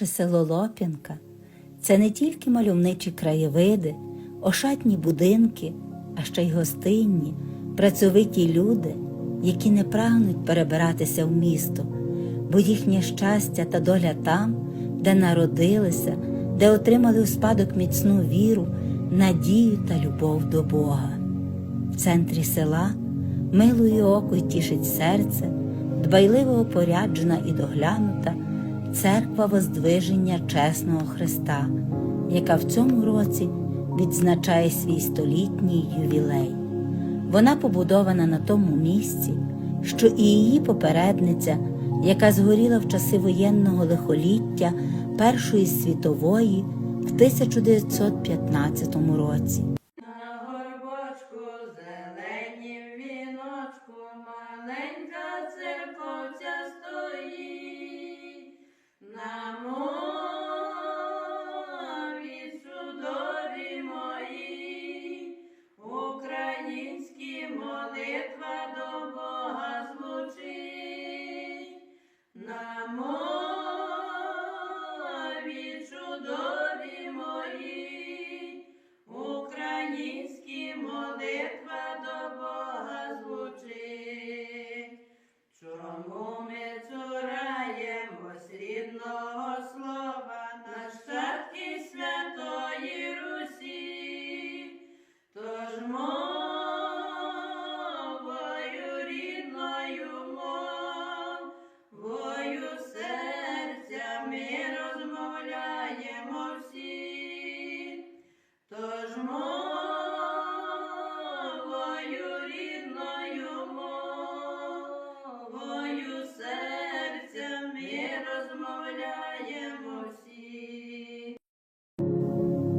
Наше село Лоп'янка це не тільки мальовничі краєвиди, ошатні будинки, а ще й гостинні, працьовиті люди, які не прагнуть перебиратися в місто, бо їхнє щастя та доля там, де народилися, де отримали у спадок міцну віру, надію та любов до Бога. В центрі села милує око й тішить серце, дбайливо опоряджена і доглянута церква Воздвиження Чесного Христа, яка в цьому році відзначає свій столітній ювілей. Вона побудована на тому місці, що і її попередниця, яка згоріла в часи воєнного лихоліття Першої світової в 1915 році.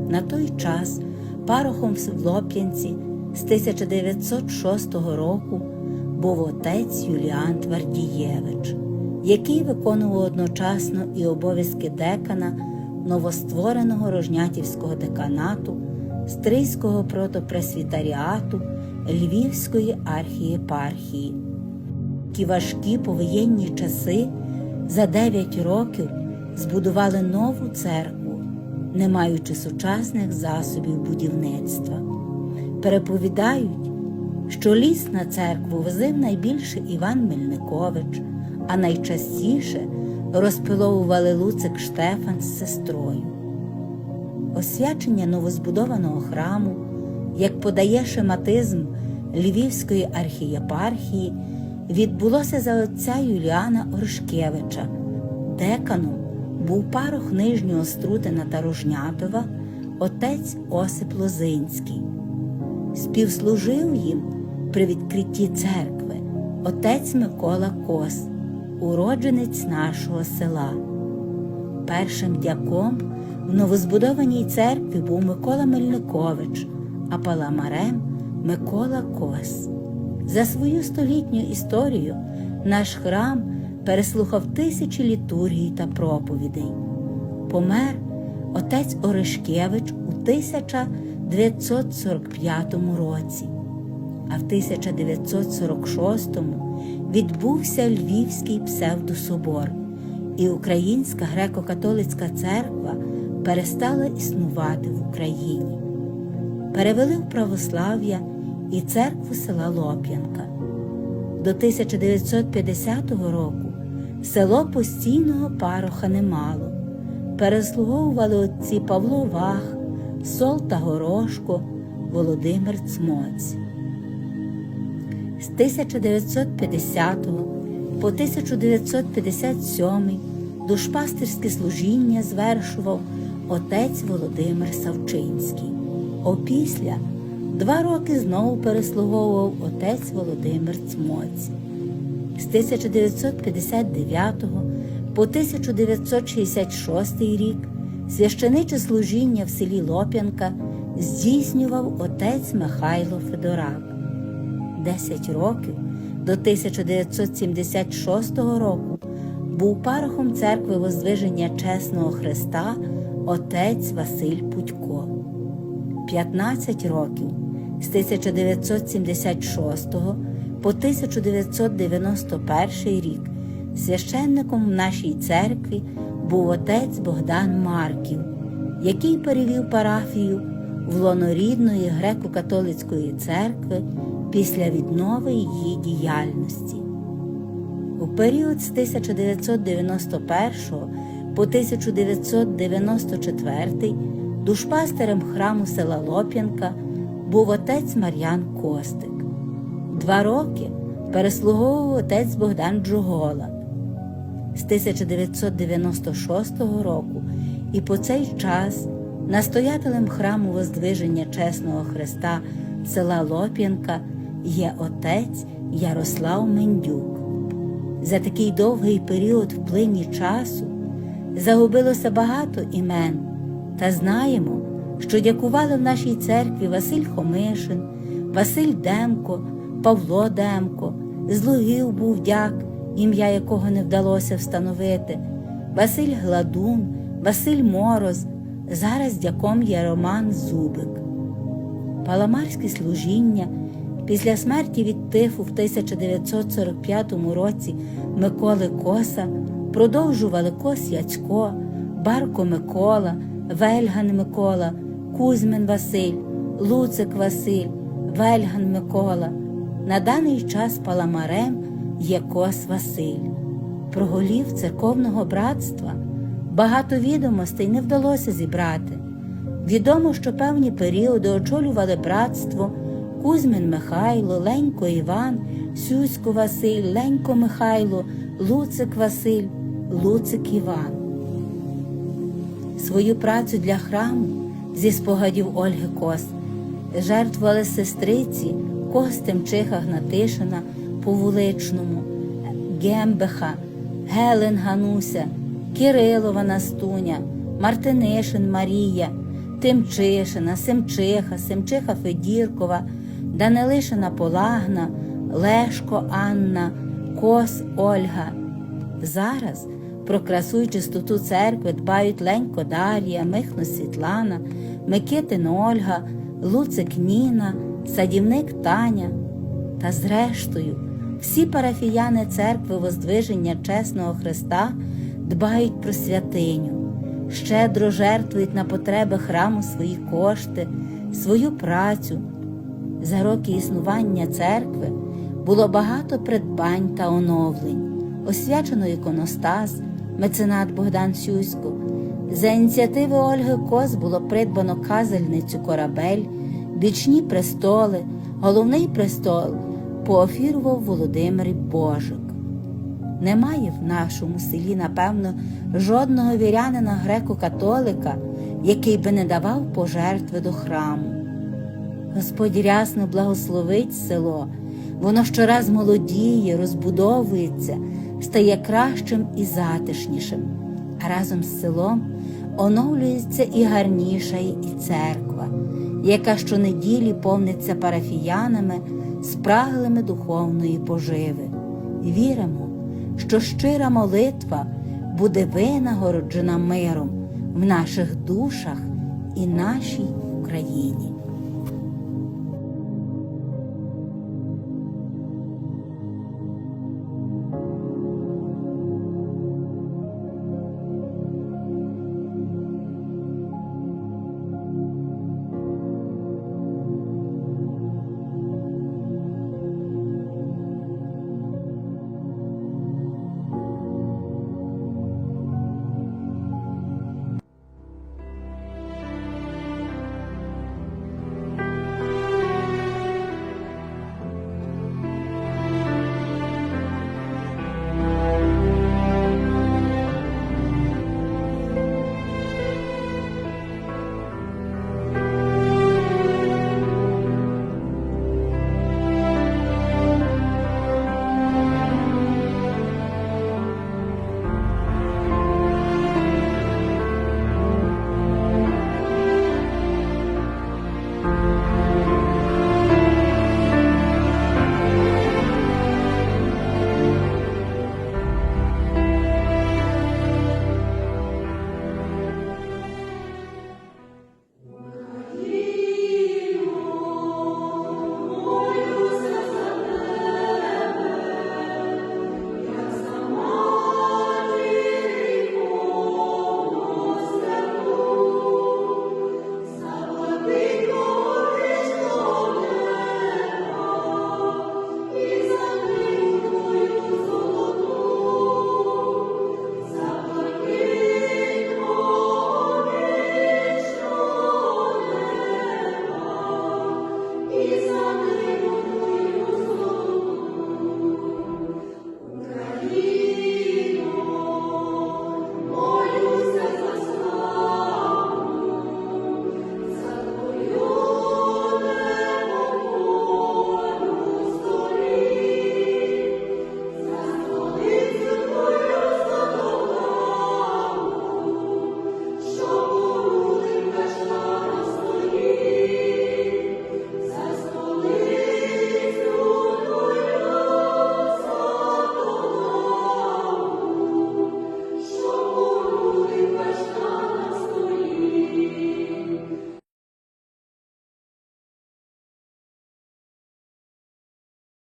На той час парохом в Лоп'янці з 1906 року був отець Юліан Твардієвич, який виконував одночасно і обов'язки декана новоствореного Рожнятівського деканату, Стрийського протопресвітеріату Львівської архієпархії. Ті важкі повоєнні часи за 9 років збудували нову церкву, не маючи сучасних засобів будівництва. Переповідають, що ліс на церкву возив найбільше Іван Мельникович, а найчастіше розпиловували Луцик Штефан з сестрою. Освячення новозбудованого храму, як подає шематизм Львівської архієпархії, відбулося за отця Юліана Оршкевича. Деканом був парох Нижнього Струтина та Рожнятова, отець Осип Лозинський. Співслужив їм при відкритті церкви отець Микола Кос, уродженець нашого села. Першим дяком в новозбудованій церкві був Микола Мельникович, а паламарем Микола Кос. За свою столітню історію наш храм переслухав тисячі літургій та проповідей. Помер отець Орешкевич у 1945 році, а в 1946 відбувся Львівський псевдособор, і Українська греко-католицька церква перестала існувати в Україні. Перевели в православ'я і церкву села Лоп'янка. До 1950 року село постійного пароха не мало. Переслуговували отці Павло Вах, Сол та Горошко, Володимир Цмоць. З 1950 по 1957 душпастерське служіння звершував отець Володимир Савчинський. Опісля два роки знову переслуговував отець Володимир Цмоць. З 1959 по 1966 рік священиче служіння в селі Лоп'янка здійснював отець Михайло Федорак. Десять років до 1976 року був парохом церкви Воздвиження Чесного Христа отець Василь Путько. 15 років з 1976 по 1991 рік священником в нашій церкві був отець Богдан Марків, який перевів парафію в лоно рідної греко-католицької церкви після віднови її діяльності. У період з 1991 по 1994 душпастерем храму села Лоп'янка був отець Мар'ян Костик. Два роки переслуговував отець Богдан Джугола. З 1996 року і по цей час настоятелем храму Воздвиження Чесного Христа села Лоп'янка є отець Ярослав Мендюк. За такий довгий період в плині часу загубилося багато імен, та знаємо, що дякували в нашій церкві Василь Хомишин, Василь Демко, Павло Демко, з був дяк, ім'я якого не вдалося встановити, Василь Гладун, Василь Мороз, зараз дяком є Роман Зубик. Паламарське служіння після смерті від тифу в 1945 році Миколи Коса продовжували Кос Яцько, Барко Микола, Вельган Микола, Кузьмин Василь, Луцик Василь, Вельган Микола. На даний час паламарем є Кос Василь. Про голів церковного братства багато відомостей не вдалося зібрати. Відомо, що певні періоди очолювали братство Кузьмин Михайло, Ленько Іван, Сюсько Василь, Ленько Михайло, Луцик Василь, Луцик Іван. Свою працю для храму зі спогадів Ольги Кос жертвували сестриці Костемчиха Гнатишина по вуличному, Гембеха, Гелен Гануся, Кирилова Настуня, Мартинишин Марія, Тимчишина, Семчиха, Семчиха Федіркова, Данилишина Полагна, Лешко Анна, Кос Ольга. Зараз про красу чистоту церкви дбають Ленько Дар'я, Михно Світлана, Микитин Ольга, Луцик Ніна, садівник Таня. Та зрештою, всі парафіяни церкви Воздвиження Чесного Христа дбають про святиню, щедро жертвують на потреби храму свої кошти, свою працю. За роки існування церкви було багато придбань та оновлень, освячено іконостас, меценат Богдан Сюсько. За ініціативи Ольги Кос було придбано казальницю корабель, бічні престоли, головний престол поофірував Володимир Божик. Немає в нашому селі, напевно, жодного вірянина греко-католика, який би не давав пожертви до храму. Господь рясно благословить село, воно щораз молодіє, розбудовується, стає кращим і затишнішим, а разом з селом оновлюється і гарніша і церква, яка щонеділі повниться парафіянами, спраглими духовної поживи. Віримо, що щира молитва буде винагороджена миром в наших душах і нашій Україні.